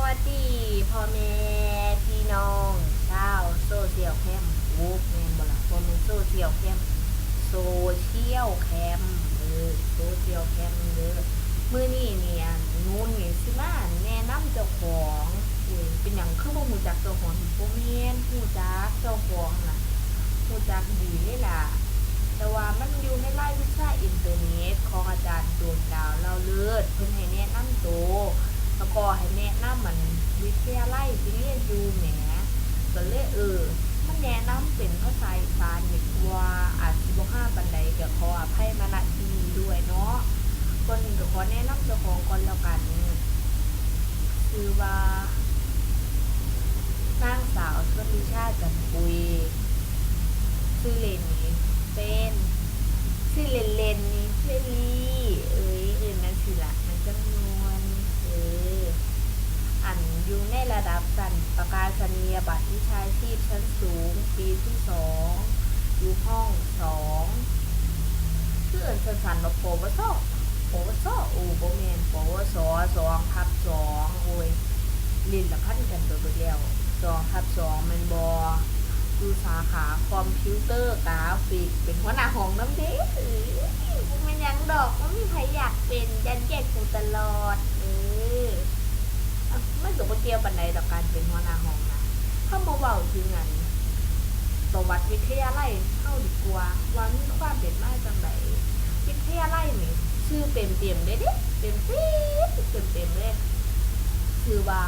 วัสดีพ่อแม่พี่น้องชาวโซเชียลแคมป์วูฟแมนบล่ะพ่อแม่โซเชียลแคมป์โซเชียลแคมป์เออโซเชียลแคมป์เด้อมื้อนี้เนี่ยนู้นนี่สิมาแนะนำเจ้าของเป็นหยังคือบ่ฮู้จักเจ้าของบ่แม่นฮู้จักเจ้าของน่ะฮู้จักดีเลยล่ะ แต่ว่ามันอยู่ในรายวิชาอินเทอร์เน็ตของอาจารย์ดวงดาวเล่าเลิศเพิ่นให้แนะนำตัว แล้วก็ให้แนะนำมันวิทยาลัยที่เรียนอยู่แหมก็เลยเออ มันแนะนำเป็นภาษาอีสานดีกว่าอาจสิบ่ห้าปันใดก็ขออภัยมาณที่นี้ด้วยเนาะคนหนึ่งก็ขอแนะนำเจ้าของก่อนแล้วกัน คือว่านางสาวชนลิชาจันปุยชื่อเล่นนี้เป็นชื่อเล่นเล่นนี่เล่นลี่เอ้ยเอื่นนั่นสิละมันจำนวนเออ อยู่ในระดับสันประกาศนียบัตรวิชาชีพชั้นสูง ปีที่สองอยู่ห้องสองชื่อเอินสันๆว่าโปวสโปวสโอ้โบแมนโปวสสองทับสองโอ้ยลินละพันกันตัวเดแล้วสองทับสองมันบอดูสาขาคอมพิวเตอร์กราฟิก เป็นหัวหน้าห้องน้ำเด้อมันยังดอกมันมีใครอยากเป็นยันแยกกูตลอดเออ ม่สมควรเกี่ยวปันใดต่อการเป็นหัวหน้าห้องนะถ้ามาเบาถึงอันประวัติวิทยาลัยเข้าดีกว่าว่ามีความเป็นมาจังไหนวิทยาลัยนี่ชื่อเต็มเต็มๆเลยเด้เต็มเต็มเต็มเต็มๆเลยคือว่า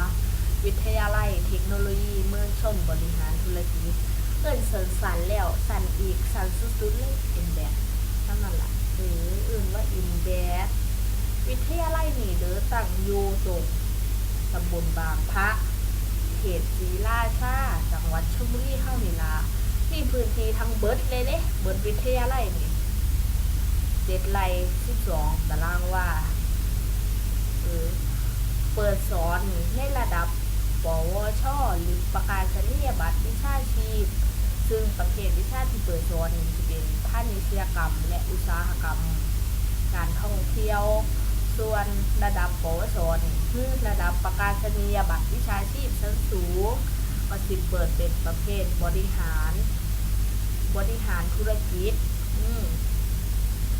วิทยาลัยเทคโนโลยีเมืองชนบริหารธุรกิจเอิ้นสันสันแล้วสันอีกสันสุดๆเลยอินแบกเท่านั้นล่ะหรืออื่นว่าอินแบกวิทยาลัยนี่เด้อตั้งอยู่ตรง ตำบลบางพระเขตศรีราชาจังหวัดชลบุรีเฮานี่ละมีพื้นที่ทั้งเบิร์ดเลยเด้เบิร์ดวิทยาลัยนี่เจ็ดไร่สิบสองตารางว่าเออเปิดสอนในระดับปวช หรือประกาศนียบัตรวิชาชีพ ซึ่งประเภทวิชาที่เปิดสอนจะเป็นพาณิชยกรรม และอุตสาหกรรม การท่องเที่ยว ส่วนระดับปวชนี่คือระดับประกาศนียบัตรวิชาชีพชั้นสูงก็สิเปิดเป็นประเภทบริหาร บริหารธุรกิจอืม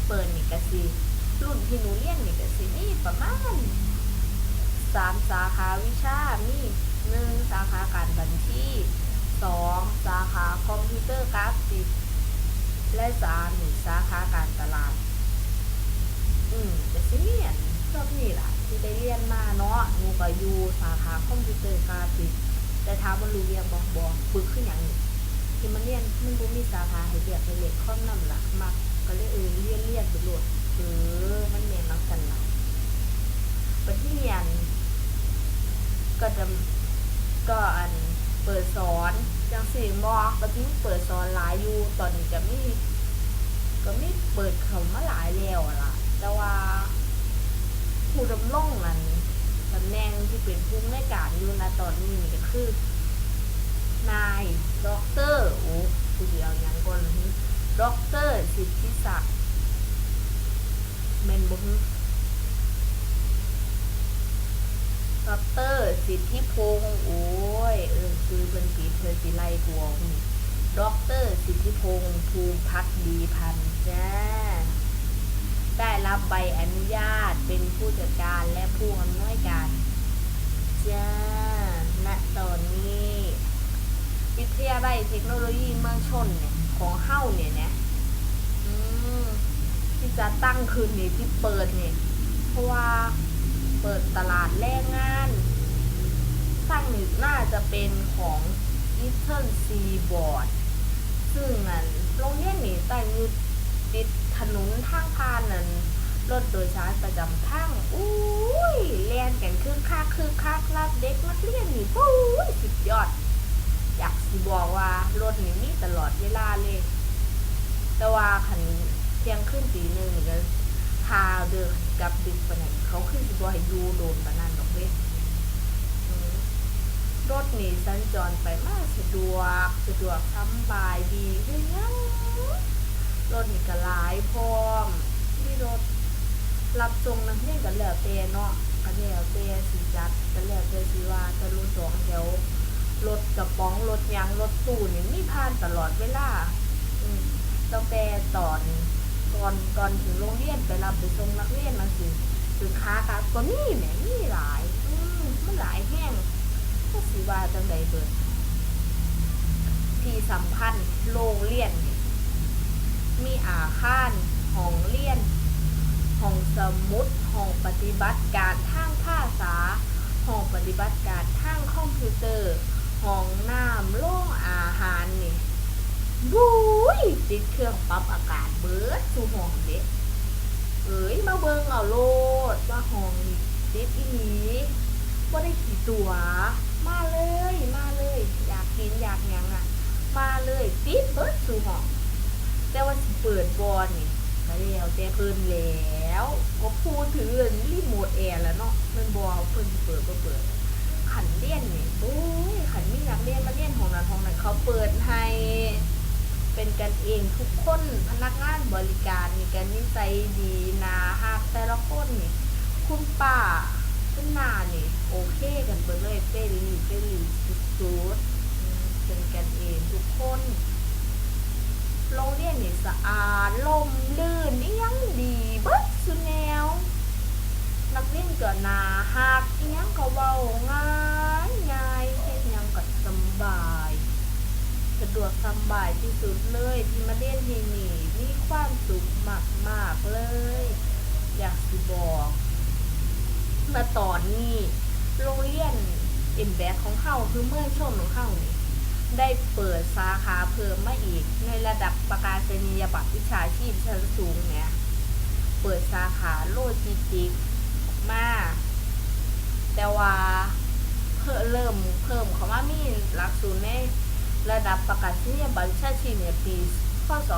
เปิดนี่ก็สิรุ่นที่หนูเรียนนี่ก็สิมีประมาณสามสาขาวิชา มีหนึ่งสาขาการบัญชีสองสาขาคอมพิวเตอร์กราฟิก และสามนี่สาขาการตลาด อืมแต่สิเรียนชอบนี่ล่ะ ที่ได้เรียนมาเนาะหนูก็อยู่สาขาคอมพิวเตอร์กราฟิกแต่ถามว่ารู้เรียนบอกบอกฝึกขึ้นอย่างนี้ที่มันเรียนมันบ่มีสาขาให้เรียกให้เรียกข้อมนำล่ะมักก็เลยเออเรียนเรียนไปโลดเออมันแม่นนักกันล่ะปฏิเรียนก็จะก็อันเปิดสอนจังสี่มอก็ที่เปิดสอนหลายอยู่ตอนนี้ก็มีก็มีเปิดเขามาหลายแล้วล่ะ แต่ว่าผู้ดำรงนั้นตำแหน่งที่เป็นผู้อำนการอยู่นตอนนี้ก็คือ นายด็อกเตอร์โอ้ผู้เดียวยังก่อนด็อกเตอร์สิทธิศักดิ์เมนบุญดอกเตอร์สิทธิพงศ์โอ้ยเออคือเพิ่นสีเธอสิไล่ตัวนี่ด็อกเตอร์สิทธิพงศ์ภูมิพัฒดีพันธ์จ้า ได้รับใบอนุญาตเป็นผู้จัดการและผู้อำนวยการจ้าณตอนนี้วิทยาลัยเทคโนโลยีเมืองชนเนี่ยของเฮ้าเนี่ยนะที่จะตั้งคืนนี้ที่เปิดเนี่ยเพราะว่าเปิดตลาดแรงงานสร้างนี่น่าจะเป็นของ Eastern Seaboard ซึ่งอันโรงเรียนนี่ตั้งอยู่ ติดถนนทางผ่านนั้นรถโดยสารประจำทางอุ้ยแล่นกันคือคักคือคักรับเด็กนักเรียนนี่ปุ้ยสุดยอด อยากสิบอกว่ารถนี่มีตลอดเวลาเลย แต่ว่าคันเที่ยงขึ้นตีหนึ่งนี่ก็พาเดินกับดึกปานนั้นเขาขึ้นสิบ่ให้อยู่โดนปานนั้นดอกเว้ยรถนี่สัญจรไปมาสะดวก สะดวกสำบายดีคือหยัง รถนี่ก็หลายพร้อมมีรถรับส่งนักเรียนก็แล้วแต่เนาะก็แล้วแต่สิจัดก็แล้วแต่สิว่ากระป๋องรถยางรถตู้นี่มีผ่านตลอดเวลาตั้งแต่ตอนก่อนก่อนถึงโรงเรียนไปรับไปส่งนักเรียนมาสิคือค้ากลับก็มีแหมมีหลาย อืมมันหลายแห้งก็สิว่าจังใดเบิดที่สำคัญโรงเรียนนี่ มีอาคารห้องเรียนห้องสมุดห้องปฏิบัติการทางภาษาห้องปฏิบัติการทางคอมพิวเตอร์ห้องน้ำโล่งอาหารนี่บุ้ยติดเครื่องปรับอากาศเบิดสู่ห้องเด็กเอ้ยมาเบิ่งเอาโลดว่าห้องนี่ติดอีหลีว่าได้ขี่ตัว มาเลยมาเลย อยากกินอยากยังอะ มาเลยติดเบิดสู่ห้อง แต่ว่าสิเปิดบอลนี่ก็แล้วแต่เพิ่นแล้วก็พูดถึงเรื่องรีโมทแอร์แล้วเนาะมันบอเพิ่นสิเปิดก็เปิด ขันเรียนนี่โอ้ยขันมีนักเรียนมาเรียนของนั้นของนั้นเขาเปิดให้เป็นกันเองทุกคนพนักงานบริการมีกันนิสัยดีนะฮักแต่ละคนนี่ คุณป้าคุณนานี่ โอเคกันเบิดเลยเฟรนลี่เฟรนลี่สุดๆอืมเป็นกันเองทุกคน โรงเรียนนี่สะอาดลมลื่นนี่ยังดีเบิดสุดแนว นักเรีย นาฮักอิหยังก็เว้าง่ายง่ายเฮ็ดหยังก็สำบาย สะดวกสำบายที่สุดเลยที่มาเรียนที่นี่มีความสุขมากๆเลย อยากสิบอกมาตอนนี้โรงเรียนเอ็มแบกของเขาคือเมื่อชมของเขานี่ได้เปิดสาขาเพิ่มมาอีก ในระดับประกาศนียบัตรวิชาชีพชั้นสูงเนี่ย เปิดสาขาโลจิสติก แต่ว่าเพิ่มเริ่มเพิ่มเขามามีหลักสูตรในระดับประกาศนียบัตรวิชาชีพเนี่ยปีพศ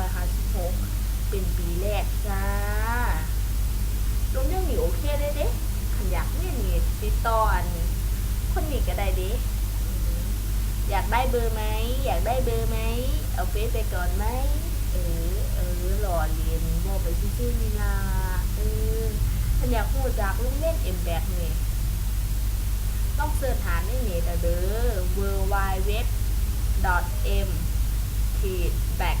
2556 เป็นปีแรกจ้ารงเรียนนี่โอเคได้เด้ขันอยากเรียนนี่ติดต่ออัน คนนี้ก็ได้เด้อยากได้เบอร์ไหม อยากได้เบอร์ไหม เอาเฟซไปก่อนไหม เออ เออหล่อเรียนบอกไปชื่อๆนี่ล่ะเออ ฉันอยากพูดจากลุงเล่นเอ็มแบกเนี่ต้องเสิร์ชหาในเน็ตอะเด้อ w w w m back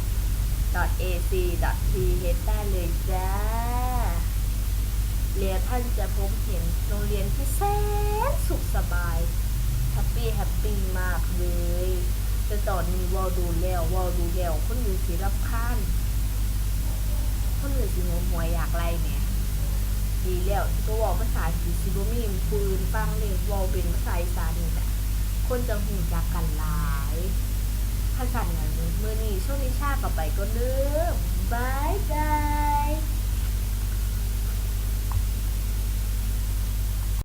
ac th ได้เลยจ้าเรียนท่านจะพบเห็นโรงเรียนที่แสนสุขสบายแฮปปี้แฮปปี้มากเลยแต่ตอนนี้วอลดูแล้ววอลดูแล้วคนอยู่สีรับข้านคนอยู่สีหัวหัวอยากไล่แหม ดีแล้วที่ก็วอลภาษาสีซิบมีมปืนฟังเลยวอลเป็นภาษาอีสานนี่แหละคนจะหูจักกันหลายภาษาอย่างนี้เมื่อนี้ช่วงนี้ชาต่อไปก็เด้อบายบาย